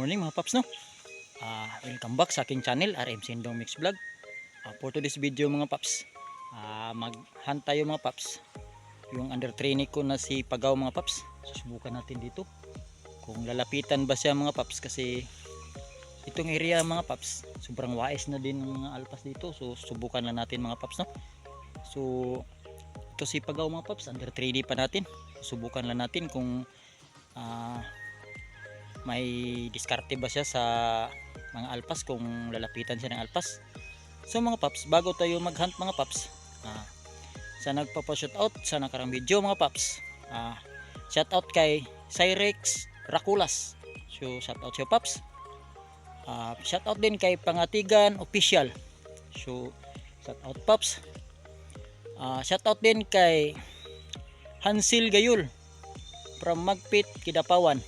morning mga paps no. Ah, welcome back sa aking channel RM Sindong Mix Vlog. Ah, for today's video mga paps, ah, mag-hunt tayo mga paps. Yung under training ko na si Pagaw mga paps. Susubukan natin dito. Kung lalapitan ba siya mga paps kasi itong area mga paps, sobrang wais na din ng mga alpas dito. So subukan lang natin mga paps no. So ito si Pagaw mga paps, under training pa natin. Subukan lang natin kung ah, may diskarte ba siya sa mga alpas kung lalapitan siya ng alpas? So mga paps bago tayo mag hunt mga paps ah, sa nagpapa-shoutout sa nakarang video mga paps ah, shoutout kay Cyrex Rakulas. So shoutout siya paps. Ah, shoutout din kay Pangatigan Official. So shoutout paps. Ah, shoutout din kay Hansil Gayul from Magpit Kidapawan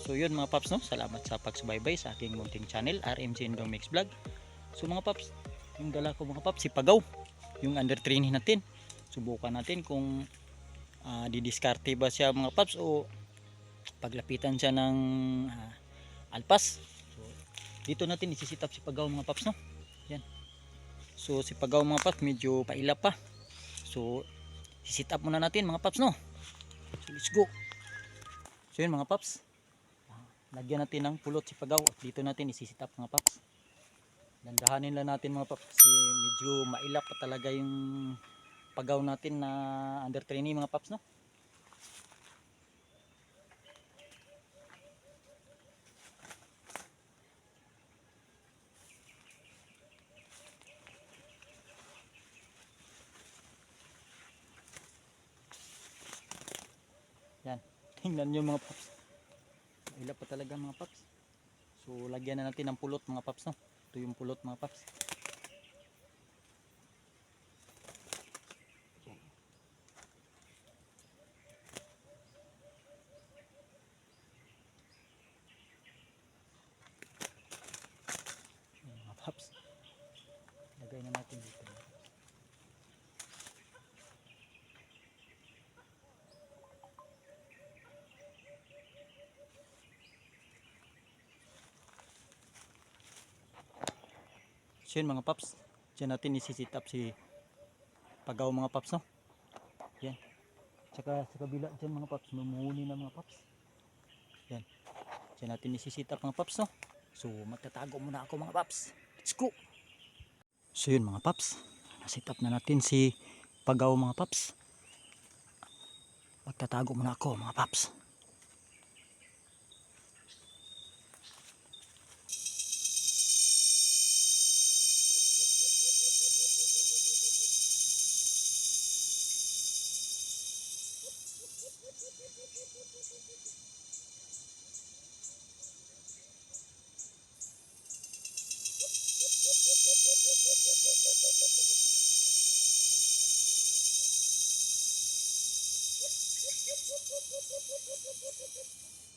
So yun mga paps no, salamat sa pagsubaybay sa aking munting channel RMC Indong Mix Vlog. So mga paps, yung dala ko mga paps si Pagaw, yung under training natin. Subukan natin kung uh, didiskarte ba siya mga paps o paglapitan siya ng ah, alpas. So dito natin isisitap si Pagaw mga paps no. Yan. So si Pagaw mga paps medyo pailap pa. So sisitap muna natin mga paps no. So let's go. So yun mga paps lagyan natin ng pulot si pagaw. At dito natin isisitap mga paps. Dandahanin lang natin mga paps kasi medyo mailap pa talaga yung pagaw natin na under training mga paps no? Yan. Tingnan nyo mga paps Ilap pa talaga mga paps. So lagyan na natin ng pulot mga paps no. Ito yung pulot mga paps. Ayan, mga paps. Lagay na natin dito. So yun mga paps. Diyan natin isisit up si pagaw mga paps no. Yan. Tsaka sa kabila dyan mga paps. Mamuni na mga paps. Yan. Diyan natin isisit up mga paps no. So magtatago muna ako mga paps. Let's go. So yun mga paps. Nasit up na natin si pagaw mga paps. Magtatago muna ako mga paps. Thank you.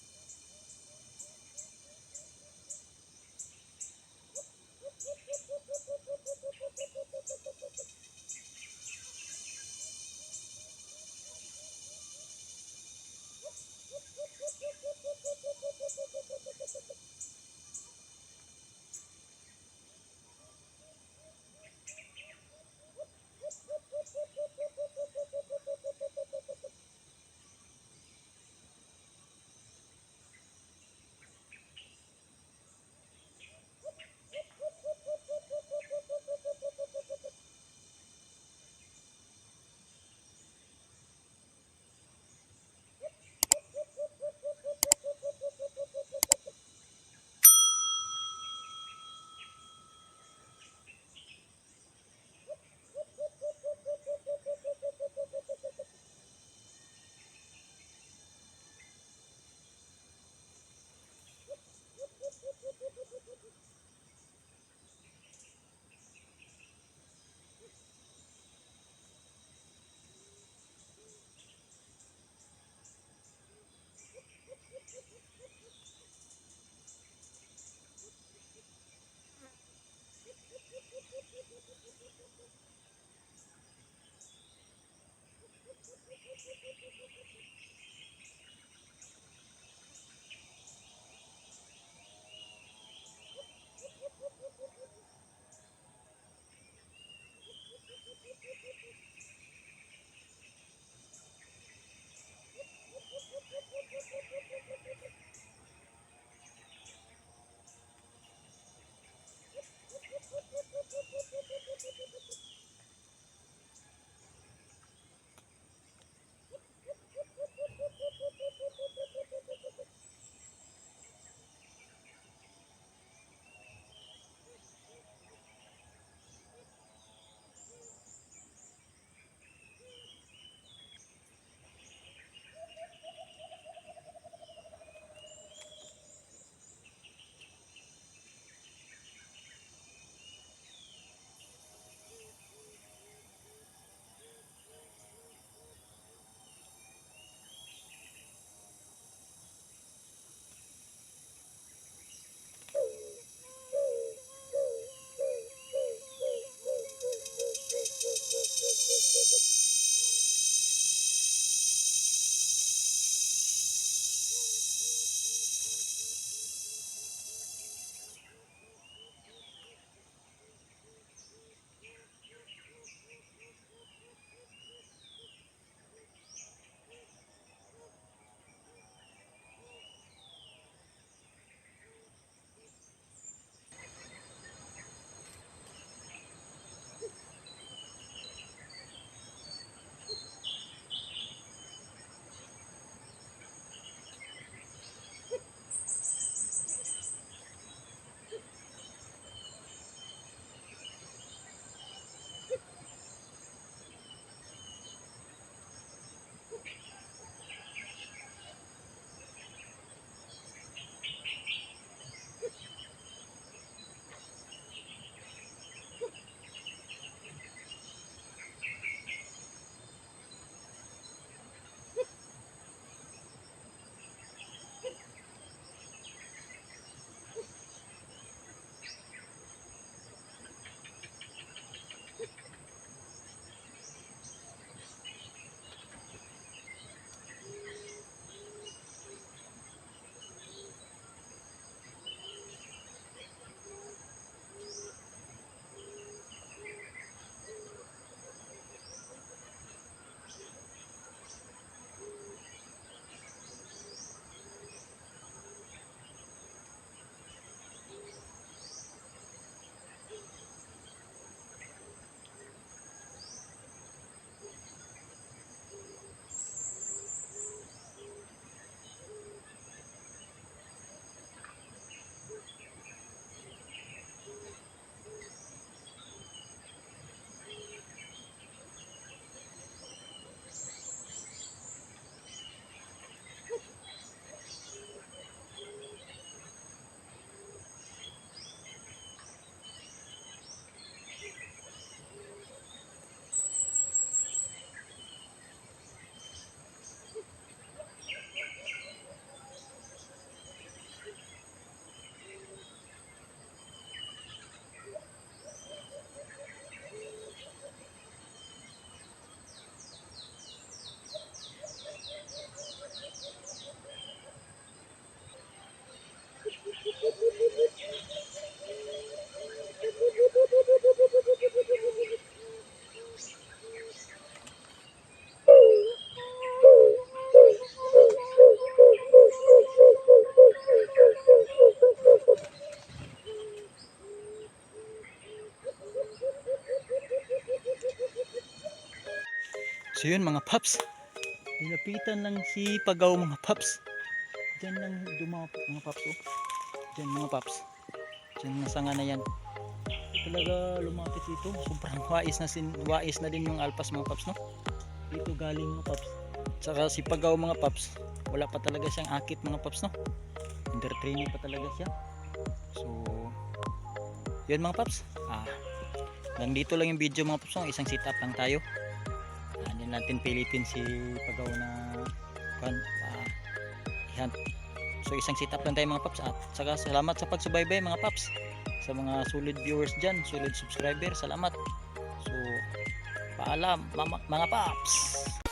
So yun mga paps. Nilapitan lang si Pagaw mga paps. Diyan lang dumapit mga paps oh. Diyan mga paps. Diyan mga sanga na yan. Talaga lumapit dito. Sobrang wais na, sin, wais na din yung alpas mga paps no. Dito galing mga paps. Tsaka si Pagaw mga paps. Wala pa talaga siyang akit mga paps no. Under training pa talaga siya. So yun mga paps. Ah, hanggang dito lang yung video mga paps no. Isang sit up lang tayo. Natin pilitin si Pagaw na kan ihan. So isang sit up lang tayo mga paps at saka salamat sa pagsubaybay mga paps sa mga solid viewers dyan, solid subscriber, salamat. So paalam mga, mga paps.